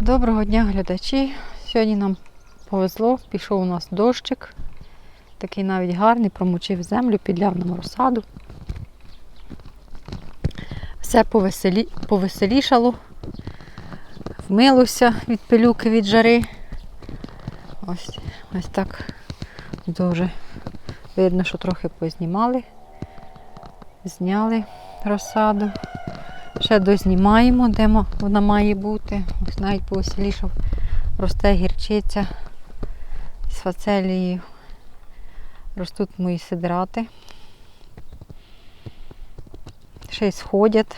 Доброго дня, глядачі. Сьогодні нам повезло, пішов у нас дощик. Такий навіть гарний, промочив землю, підляв нам розсаду. Все повеселі... повеселішало, вмилося від пилюки, від жари. Ось, ось так дуже видно, що трохи познімали. Зняли розсаду. Ще дознімаємо, де вона має бути. Ось навіть повеселішав. Росте гірчиця з фацелією. Ростуть мої сидрати. Й сходять.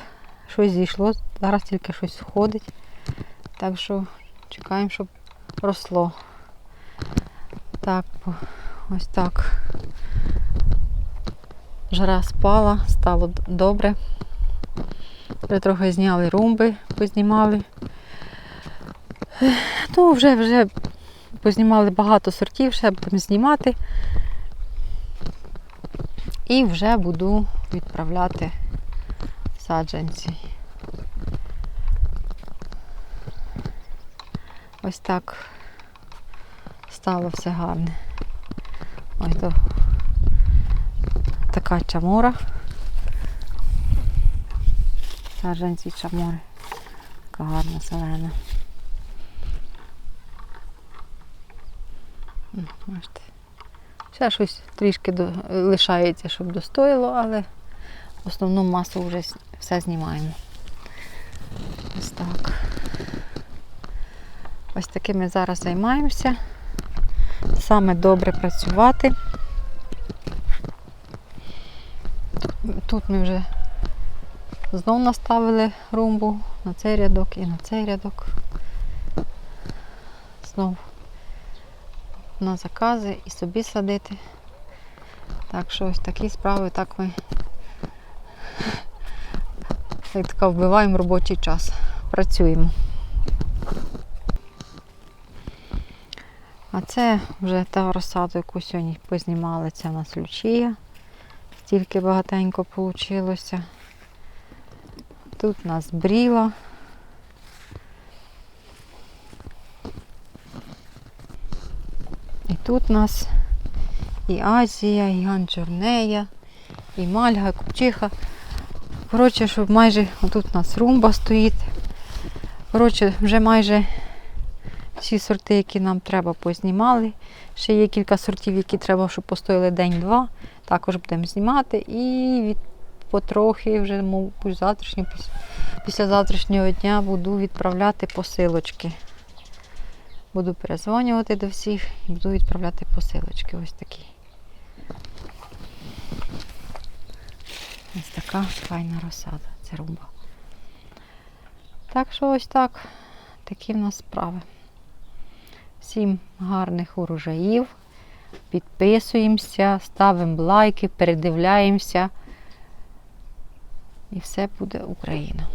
Щось зійшло, зараз тільки щось сходить. Так що чекаємо, щоб росло. Так, ось так. Жара спала, стало добре. Вже трохи зняли румби, познімали. Ну, вже вже познімали багато сортів, ще будемо знімати. І вже буду відправляти саджанці. Ось так стало все гарне. Ось то така чамора. Саджанці чамори. Така гарна зелена. М, Бачите. Ще щось трішки до- лишається, щоб достоїло, але основну масу вже все знімаємо. Ось так. Ось таким ми зараз займаємося. Саме добре працювати. Тут ми вже Знов наставили румбу на цей рядок і на цей рядок. Знов на закази і собі садити. Так що ось такі справи, так ми як така вбиваємо робочий час. Працюємо. А це вже та розсаду, яку сьогодні познімали, це у нас лючія. Стільки багатенько вийшло. Тут у нас бріла. І тут у нас і Азія, і Ганчорнея, і Мальга, і Купчиха. Коротше, щоб майже отут у нас румба стоїть. Коротше, вже майже всі сорти, які нам треба, познімали. Ще є кілька сортів, які треба, щоб постояли день-два. Також будемо знімати. І від потрохи вже, мабуть, завтрашнього, після завтрашнього дня буду відправляти посилочки. Буду перезвонювати до всіх і буду відправляти посилочки. Ось такі. Ось така файна розсада. Це румба. Так що ось так. Такі в нас справи. Всім гарних урожаїв. Підписуємося, ставимо лайки, передивляємося. І все буде Україна.